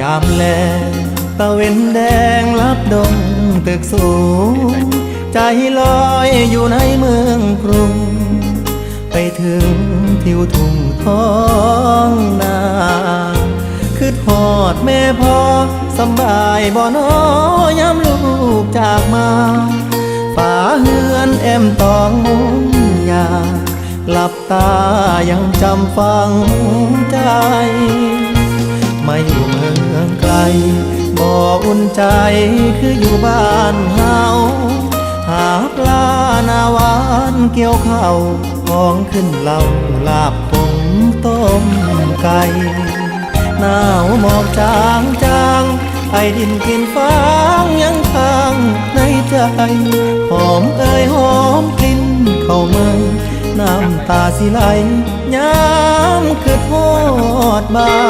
ยามแลตะเวนแดงลับดงตึกสูง ใจลอยอยู่ในเมืองกรุง ไปถึงทิวทุ่งท้องนาคือทอดแม่พ่อสบายบ่นอยามลูกจากมาฝาเฮือนแอมตองมุงยาหลับตายังจำฟังใจ อุ่นใจคืออยู่บ้านเฮาหาปลาหนาวานเกี่ยวข้าวของขึ้นเหล่าลาบผงต้มไก่หนาวหมอกจางจางไอดินกินฟางยังค้างในใจ หอมเอ่ยหอมกลิ่นเข้าเมืองน้ำตาสิไหลยามคือทอดบาน